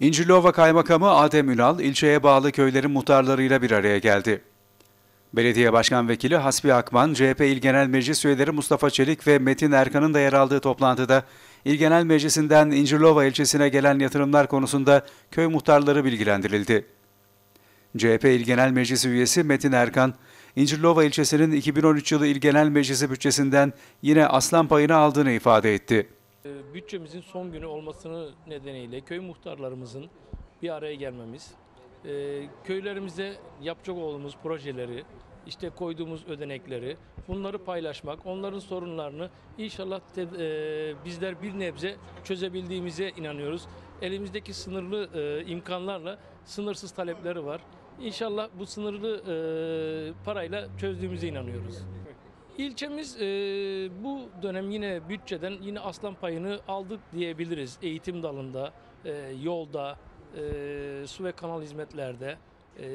İncirliova Kaymakamı Adem Ünal, ilçeye bağlı köylerin muhtarlarıyla bir araya geldi. Belediye Başkan Vekili Hasbi Akman, CHP İl Genel Meclis üyeleri Mustafa Çelik ve Metin Erkan'ın da yer aldığı toplantıda İl Genel Meclisi'nden İncirlova ilçesine gelen yatırımlar konusunda köy muhtarları bilgilendirildi. CHP İl Genel Meclisi üyesi Metin Erkan, İncirlova ilçesinin 2013 yılı İl Genel Meclisi bütçesinden yine aslan payını aldığını ifade etti. Ee, Bütçemizin son günü olmasını nedeniyle köy muhtarlarımızın bir araya gelmemiz, e, köylerimize yapacak olduğumuz projeleri, işte koyduğumuz ödenekleri, bunları paylaşmak, onların sorunlarını inşallah e, bizler bir nebze çözebildiğimize inanıyoruz. Elimizdeki sınırlı e, imkanlarla sınırsız talepleri var. İnşallah bu sınırlı e, parayla çözdüğümüze inanıyoruz. İlçemiz e, bu dönem yine bütçeden yine aslan payını aldık diyebiliriz. Eğitim dalında, e, yolda, e, su ve kanal hizmetlerde, e,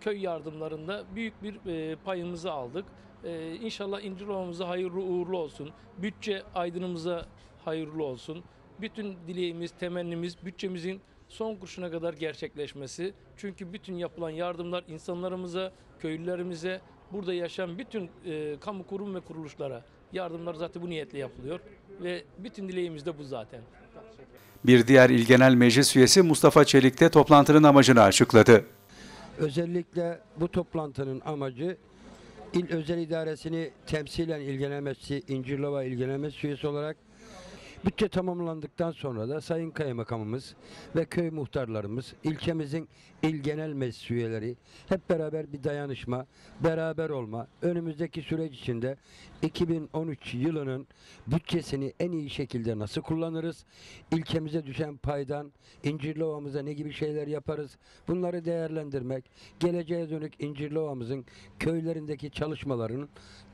köy yardımlarında büyük bir e, payımızı aldık. E, inşallah İncirlova'mıza hayırlı uğurlu olsun. Bütçe aydınımıza hayırlı olsun. Bütün dileğimiz, temennimiz bütçemizin son kuruşuna kadar gerçekleşmesi. Çünkü bütün yapılan yardımlar insanlarımıza, köylülerimize, burada yaşayan bütün e, kamu kurum ve kuruluşlara yardımlar zaten bu niyetle yapılıyor. Ve bütün dileğimiz de bu zaten. Bir diğer İl Genel Meclis üyesi Mustafa Çelik de toplantının amacını açıkladı. Özellikle bu toplantının amacı İl Özel İdaresini temsilen ilgilenemesi, İncirlova ilgilenemesi üyesi olarak bütçe tamamlandıktan sonra da Sayın Kaymakamımız ve köy muhtarlarımız, ilçemizin il genel meclis üyeleri hep beraber bir dayanışma, beraber olma, önümüzdeki süreç içinde 2013 yılının bütçesini en iyi şekilde nasıl kullanırız, ilçemize düşen paydan İncirlova'mıza ne gibi şeyler yaparız, bunları değerlendirmek, geleceğe dönük İncirlova'mızın köylerindeki çalışmalarının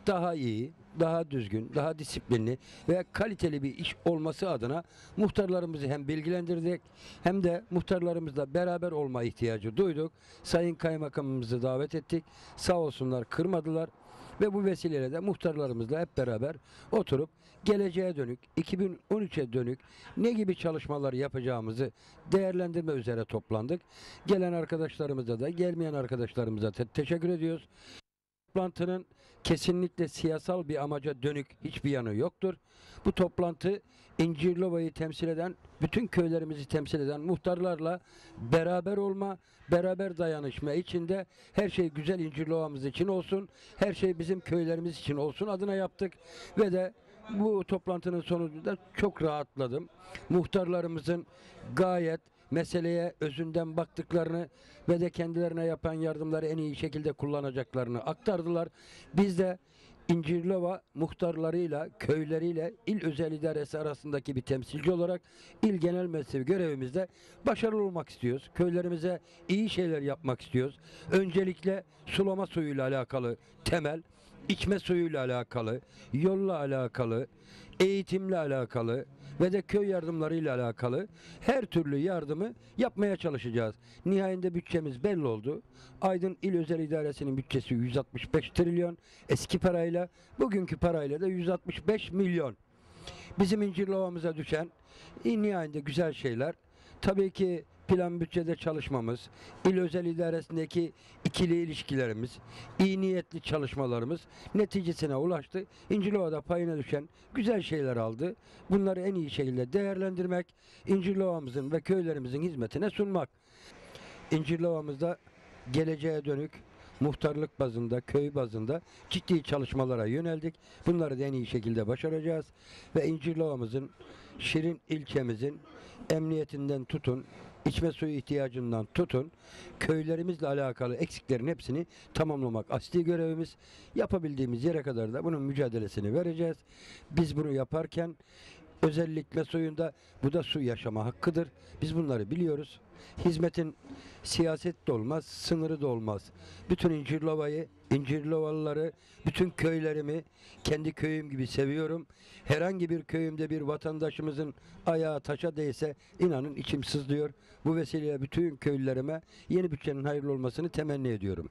daha iyi, daha düzgün, daha disiplinli ve kaliteli bir iş olması adına muhtarlarımızı hem bilgilendirdik hem de muhtarlarımızla beraber olma ihtiyacı duyduk. Sayın Kaymakamımızı davet ettik. Sağ olsunlar kırmadılar ve bu vesileyle de muhtarlarımızla hep beraber oturup geleceğe dönük, 2013'e dönük ne gibi çalışmalar yapacağımızı değerlendirme üzere toplandık. Gelen arkadaşlarımıza da gelmeyen arkadaşlarımıza te- teşekkür ediyoruz toplantının kesinlikle siyasal bir amaca dönük hiçbir yanı yoktur. Bu toplantı İncirlova'yı temsil eden, bütün köylerimizi temsil eden muhtarlarla beraber olma, beraber dayanışma içinde her şey güzel İncirlova'mız için olsun, her şey bizim köylerimiz için olsun adına yaptık ve de bu toplantının sonunda çok rahatladım. Muhtarlarımızın gayet meseleye özünden baktıklarını ve de kendilerine yapan yardımları en iyi şekilde kullanacaklarını aktardılar. Biz de İncirlova muhtarlarıyla, köyleriyle il özel idaresi arasındaki bir temsilci olarak il genel meclisi görevimizde başarılı olmak istiyoruz. Köylerimize iyi şeyler yapmak istiyoruz. Öncelikle sulama suyuyla alakalı temel, içme suyuyla alakalı, yolla alakalı, eğitimle alakalı ve de köy yardımlarıyla alakalı her türlü yardımı yapmaya çalışacağız. Nihayinde bütçemiz belli oldu. Aydın İl Özel İdaresi'nin bütçesi 165 trilyon eski parayla, bugünkü parayla da 165 milyon. Bizim İncirlova'mıza düşen e, nihayinde güzel şeyler. Tabii ki plan bütçede çalışmamız, il özel idaresindeki ikili ilişkilerimiz, iyi niyetli çalışmalarımız neticesine ulaştı. İncirlova'da payına düşen güzel şeyler aldı. Bunları en iyi şekilde değerlendirmek, İncirlova'mızın ve köylerimizin hizmetine sunmak. İncirlova'mızda geleceğe dönük muhtarlık bazında, köy bazında ciddi çalışmalara yöneldik. Bunları da en iyi şekilde başaracağız. Ve İncirlova'mızın, Şirin ilçemizin emniyetinden tutun, içme suyu ihtiyacından tutun, köylerimizle alakalı eksiklerin hepsini tamamlamak asli görevimiz. Yapabildiğimiz yere kadar da bunun mücadelesini vereceğiz. Biz bunu yaparken özellikle suyunda bu da su yaşama hakkıdır. Biz bunları biliyoruz. Hizmetin siyaset de olmaz, sınırı da olmaz. Bütün İncirlova'yı, İncirlovalıları, bütün köylerimi kendi köyüm gibi seviyorum. Herhangi bir köyümde bir vatandaşımızın ayağı taşa değse inanın içim sızlıyor. Bu vesileyle bütün köylülerime yeni bütçenin hayırlı olmasını temenni ediyorum.